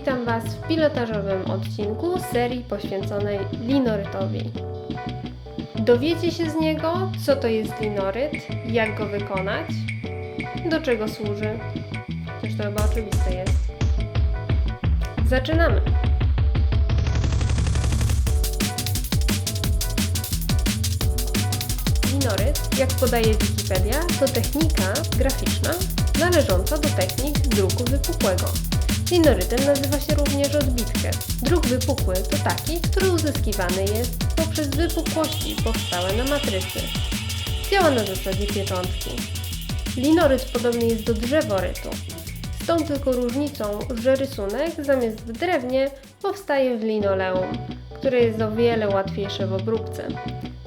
Witam Was w pilotażowym odcinku serii poświęconej linorytowi. Dowiecie się z niego, co to jest linoryt, jak go wykonać, do czego służy. Przecież to chyba oczywiste jest. Zaczynamy! Linoryt, jak podaje Wikipedia, to technika graficzna należąca do technik druku wypukłego. Linorytem nazywa się również odbitkę. Druk wypukły to taki, który uzyskiwany jest poprzez wypukłości powstałe na matrycy. Działa na zasadzie pieczątki. Linoryt podobny jest do drzeworytu. Z tą tylko różnicą, że rysunek zamiast w drewnie powstaje w linoleum, które jest o wiele łatwiejsze w obróbce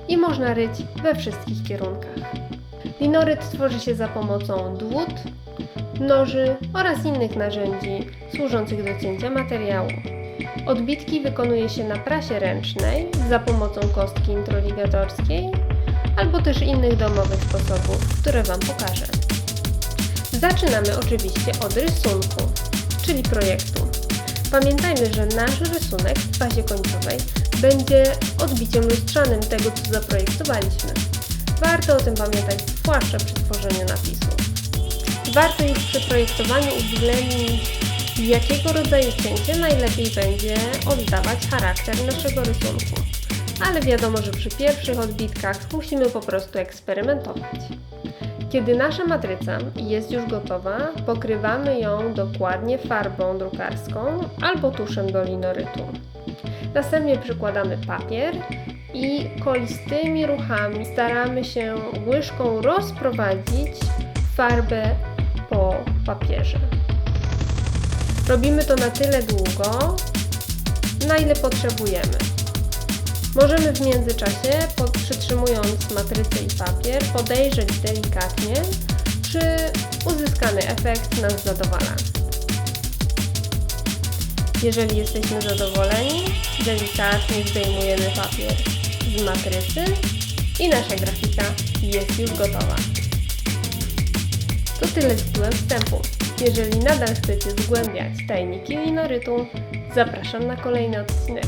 i można ryć we wszystkich kierunkach. Linoryt tworzy się za pomocą dłut, noży oraz innych narzędzi służących do cięcia materiału. Odbitki wykonuje się na prasie ręcznej za pomocą kostki introligatorskiej albo też innych domowych sposobów, które Wam pokażę. Zaczynamy oczywiście od rysunku, czyli projektu. Pamiętajmy, że nasz rysunek w fazie końcowej będzie odbiciem lustrzanym tego, co zaprojektowaliśmy. Warto o tym pamiętać, zwłaszcza przy tworzeniu napisu. Warto już przy projektowaniu uwzględnić, jakiego rodzaju cięcie najlepiej będzie oddawać charakter naszego rysunku. Ale wiadomo, że przy pierwszych odbitkach musimy po prostu eksperymentować. Kiedy nasza matryca jest już gotowa, pokrywamy ją dokładnie farbą drukarską albo tuszem do linorytu. Następnie przykładamy papier i kolistymi ruchami staramy się łyżką rozprowadzić farbę po papierze. Robimy to na tyle długo, na ile potrzebujemy. Możemy w międzyczasie, przytrzymując matrycę i papier, podejrzeć delikatnie, czy uzyskany efekt nas zadowala. Jeżeli jesteśmy zadowoleni, delikatnie zdejmujemy papier z matrycy i nasza grafika jest już gotowa. To tyle tytułem wstępu. Jeżeli nadal chcecie zgłębiać tajniki linorytu, zapraszam na kolejny odcinek.